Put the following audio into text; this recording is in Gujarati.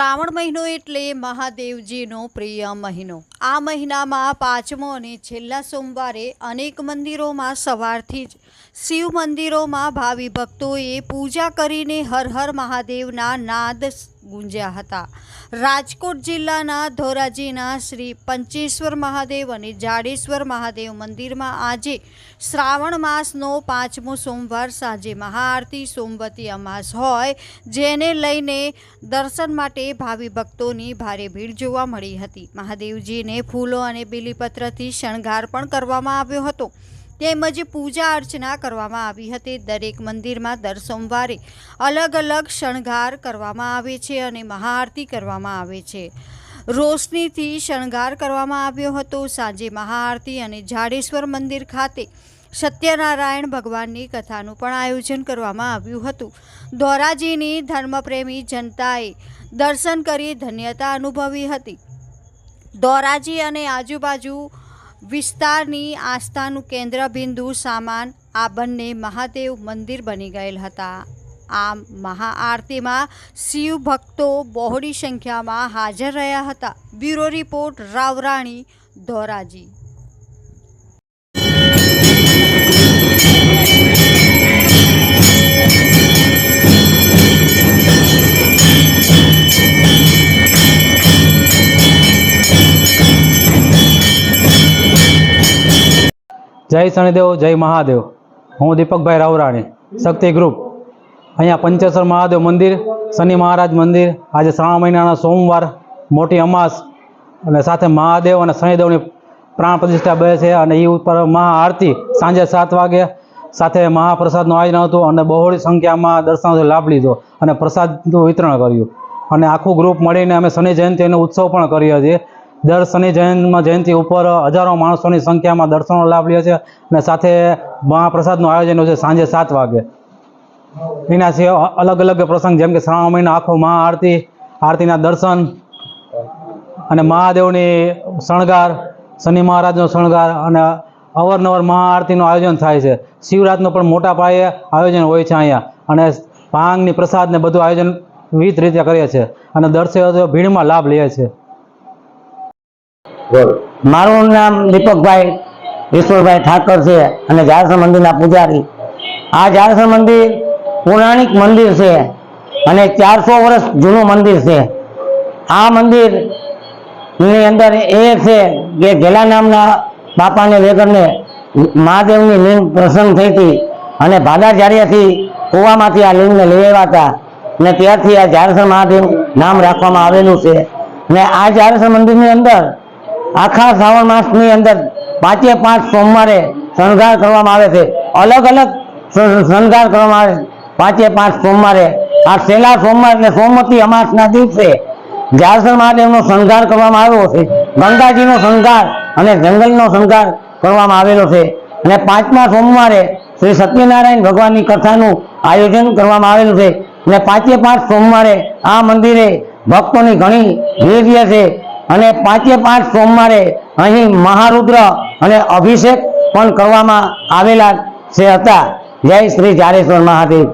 શ્રાવણ મહિનો એટલે મહાદેવજીનો પ્રિય મહિનો. આ મહિનામાં પાંચમો અને છેલ્લા સોમવારે અનેક મંદિરોમાં સવારથી જ શિવ મંદિરોમાં ભાવિ ભક્તોએ પૂજા કરીને હર હર મહાદેવના નાદ ગુંજ્યા હતા. રાજકોટ જિલ્લાના ધોરાજીના શ્રી પંચેશ્વર મહાદેવ અને જાડેશ્વર મહાદેવ મંદિરમાં આજે શ્રાવણ માસનો પાંચમો સોમવાર સાંજે મહાઆરતી સોમવતી અમાસ હોય, જેને લઈને દર્શન માટે ભાવિ ભક્તોની ભારે ભીડ જોવા મળી હતી. મહાદેવજીને ફૂલો અને બીલીપત્રથી શણગાર પણ કરવામાં આવ્યો હતો. તેમજ પૂજા અર્ચના કરવામાં આવી હતી. દરેક મંદિરમાં દર સોમવારે અલગ અલગ શણગાર કરવામાં આવે છે અને મહાઆરતી કરવામાં આવે છે. રોશનીથી શણગાર કરવામાં આવ્યો હતો. સાંજે મહાઆરતી અને જાડેશ્વર મંદિર ખાતે સત્યનારાયણ ભગવાનની કથાનું પણ આયોજન કરવામાં આવ્યું હતું. ધોરાજીની ધર્મપ્રેમી જનતાએ દર્શન કરી ધન્યતા અનુભવી હતી. ધોરાજી અને આજુબાજુ વિસ્તારની આસ્થાનું કેન્દ્ર બિંદુ સામાન આ બંને મહાદેવ મંદિર બની ગયેલ હતા. આમ મહાઆરતીમાં શિવ ભક્તો બહોળી સંખ્યામાં હાજર રહ્યા હતા. Bureau report, Ravrani, Dhoraji. જય શનિદેવ, જય મહાદેવ. હું દીપકભાઈ રાવરાણી, શક્તિ ગ્રુપ. અહીંયા પંચેશ્વર મહાદેવ મંદિર, શનિ મહારાજ મંદિર. આજે શ્રાવણ મહિનાના સોમવાર, મોટી અમાસ. અને સાથે મહાદેવ અને શનિદેવની પ્રાણ પ્રતિષ્ઠા બે છે અને એ ઉપર મહાઆરતી સાંજે સાત વાગે. સાથે મહાપ્રસાદનું આયોજન હતું અને બહોળી સંખ્યામાં દર્શનાર્થીઓ લાભ લીધો અને પ્રસાદનું વિતરણ કર્યું. અને આખું ગ્રુપ મળીને અમે શનિ જયંતિનો ઉત્સવ પણ કર્યો છે દર શનિ જયંતમાં જયંતિ ઉપર હજારો માણસોની સંખ્યામાં દર્શનનો લાભ લે છે અને સાથે મહાપ્રસાદનું આયોજન હોય છે સાંજે સાત વાગે. એના સિવાય અલગ અલગ પ્રસંગ જેમ કે શ્રાવણ મહિના આખો મહાઆરતી આરતીના દર્શન અને મહાદેવની શણગાર, શનિ મહારાજનો શણગાર અને અવારનવાર મહાઆરતીનું આયોજન થાય છે. શિવરાતનું પણ મોટા પાયે આયોજન હોય છે અહીંયા અને ભાંગની પ્રસાદને બધું આયોજન વિવિધ રીતે કરીએ છે અને દર્શકો ભીડમાં લાભ લે છે. મારું નામ દીપકભાઈ ઈશ્વરભાઈ ઠાકર છે અને જારસર મંદિરના પૂજારી. આ જારસર મંદિર પૌરાણિક મંદિર છે અને ચારસો વર્ષ જૂનું મંદિર છે. આ મંદિરની અંદર એ છે કે ગેલા નામના બાપાને વેગરને મહાદેવની લિંગ પ્રસન્ન થઈ હતી અને ભાદાચાર્યથી કૂવામાંથી આ લિંગને લઈ આવ્યા હતા ને ત્યારથી આ જારસર મહાદેવ નામ રાખવામાં આવેલું છે. ને આ જારસર મંદિરની અંદર આખા શ્રાવણ માસની અંદર પાંચે પાંચ સોમવારે શણગાર કરવામાં આવે છે. અલગ અલગ શણગાર કરવામાં આવે. પાંચે પાંચ સોમવારે. આ છેલ્લા સોમવાર એટલે સોમવતી અમાસના દિવસે જારસર મહાદેવનો શણગાર કરવામાં આવ્યો છે. ગંગાજીનો શણગાર અને જંગલનો શણગાર કરવામાં આવેલો છે. અને પાંચમા સોમવારે શ્રી સત્યનારાયણ ભગવાનની કથાનું આયોજન કરવામાં આવેલું છે. અને પાંચે પાંચ સોમવારે આ મંદિરે ભક્તોની ઘણી ભીડ છે. અને પાંચે પાંચ સોમવારે અહીં મહારુદ્ર અને અભિષેક પણ કરવામાં આવેલા છે હતા. જય શ્રી ચારેશ્વર મહાદેવ.